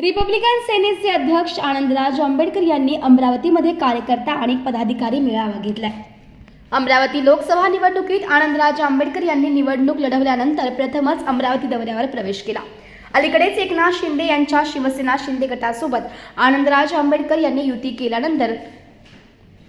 Republican सेनेचे अध्यक्ष आनंदराज आंबेडकर यांनी अमरावतीमध्ये कार्यकर्ता आणि पदाधिकारी मेळावा घेतलाय. अमरावती लोकसभा निवडणुकीत आनंदराज आंबेडकर यांनी निवडणूक लढवल्यानंतर प्रथमच अमरावती दौऱ्यावर प्रवेश केला. अलीकडेच एकनाथ शिंदे यांच्या शिवसेना शिंदे गटासोबत आनंदराज आंबेडकर यांनी युती केल्यानंतर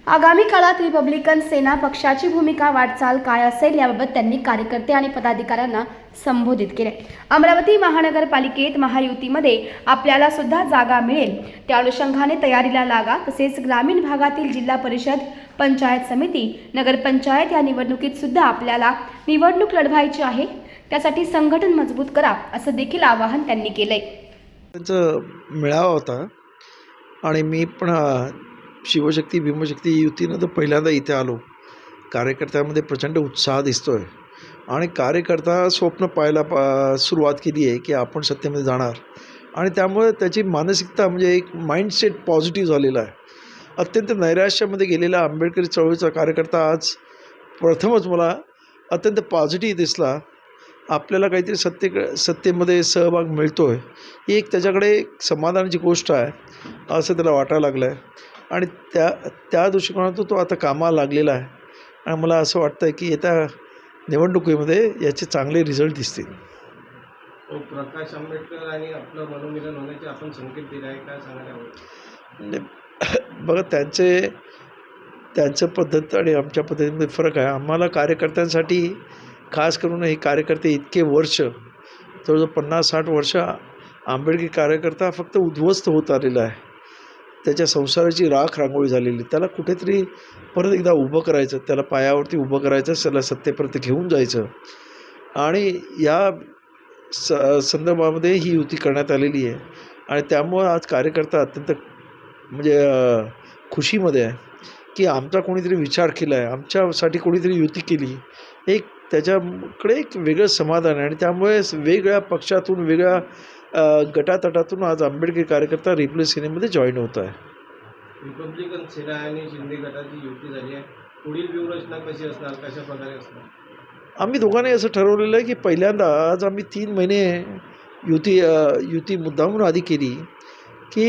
आगामी काळात रिपब्लिकन सेना पक्षाची भूमिका वाटचाल काय असेल याबाबत त्यांनी कार्यकर्ते आणि पदाधिकाऱ्यांना संबोधित केले. अमरावती महानगरपालिकेत महायुतीमध्ये आपल्याला सुद्धा जागा मिळेल. त्या अनुषंगाने तयारीला लागा तसेच ग्रामीण भागातील जिल्हा परिषद पंचायत समिती नगरपंचायत या निवडणुकीत सुद्धा आपल्याला निवडणूक लढवायची आहे. त्यासाठी संघटन मजबूत करा असं देखील आवाहन त्यांनी केलंय. त्यांचा मेळावा होता. आणि मी पण शिवशक्ती भीमशक्ती युतीनं तर पहिल्यांदा इथे आलो. कार्यकर्त्यामध्ये प्रचंड उत्साह दिसतो आहे आणि कार्यकर्ता स्वप्न पाहायला पा सुरुवात केली आहे की आपण सत्तेमध्ये जाणार. आणि त्यामुळे त्याची मानसिकता म्हणजे एक माइंडसेट पॉझिटिव्ह झालेला आहे. अत्यंत नैराश्यामध्ये गेलेला आंबेडकरी चळवळीचा कार्यकर्ता आज प्रथमच मला अत्यंत पॉझिटिव्ह दिसला. आपल्याला काहीतरी सत्ते सत्तेमध्ये सहभाग मिळतो आहे ही एक त्याच्याकडे एक समाधानाची गोष्ट आहे असं त्याला वाटायला लागलं आहे आणि त्या त्या दृष्टिकोनातून तो आता कामाला लागलेला आहे. आणि मला असं वाटतं आहे की येत्या निवडणुकीमध्ये याचे चांगले रिझल्ट दिसतील. तो प्रकाश आंबेडकर आणि आपलं मनोमिलन होण्याचे आपण संकेत दिले आहे काय सांगायला बघा त्यांचे त्यांचं पद्धत आणि आमच्या पद्धतीमध्ये फरक आहे. आम्हाला कार्यकर्त्यांसाठी खास करून हे कार्यकर्ते इतके वर्ष जवळजवळ पन्नास साठ वर्ष आंबेडकरी कार्यकर्ता फक्त उद्ध्वस्त होत आलेला आहे. त्याच्या संसाराची राख रांगोळी झालेली त्याला कुठेतरी परत एकदा उभं करायचं त्याला पायावरती उभं करायचं त्याला सत्तेपर्यंत घेऊन जायचं. आणि या स संदर्भामध्ये ही युती करण्यात आलेली आहे. आणि त्यामुळं आज कार्यकर्ता अत्यंत म्हणजे खुशीमध्ये आहे की आमचा कोणीतरी विचार केला आहे आमच्यासाठी कोणीतरी युती केली. एक त्याच्याकडे एक वेगळं समाधान आहे. आणि त्यामुळे वेगवेगळ्या पक्षातून वेगळ्या गटातटातून आज आंबेडकरी कार्यकर्ता रिप्लेस सेनेमध्ये जॉईन होत आहे. रिपब्लिकन सेना आणि शिंदे गटाची युती झाली आहे. पुढील व्यूहरचना कशी असणार? कशा प्रकारे असणार? आम्ही दोघांनी असं ठरवलेलं आहे की पहिल्यांदा आज आम्ही तीन महिने युती युती मुद्दामून आधी केली की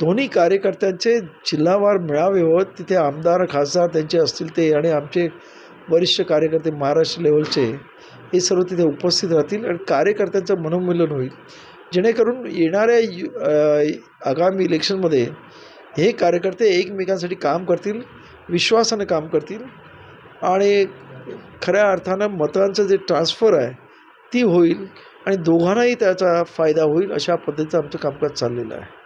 दोन्ही कार्यकर्त्यांचे जिल्हावार मेळावे होत. तिथे आमदार खासदार त्यांचे असतील ते आणि आमचे वरिष्ठ कार्यकर्ते महाराष्ट्र लेवलचे हे सर्व तिथे उपस्थित राहतील आणि कार्यकर्त्यांचं मनोमिलन होईल. जेणेकरून येणाऱ्या यु आगामी इलेक्शनमध्ये हे कार्यकर्ते एकमेकांसाठी काम करतील विश्वासानं काम करतील आणि खऱ्या अर्थानं मतांचं जे ट्रान्सफर आहे ती होईल आणि दोघांनाही त्याचा फायदा होईल अशा पद्धतीचं आमचं कामकाज चाललेलं आहे.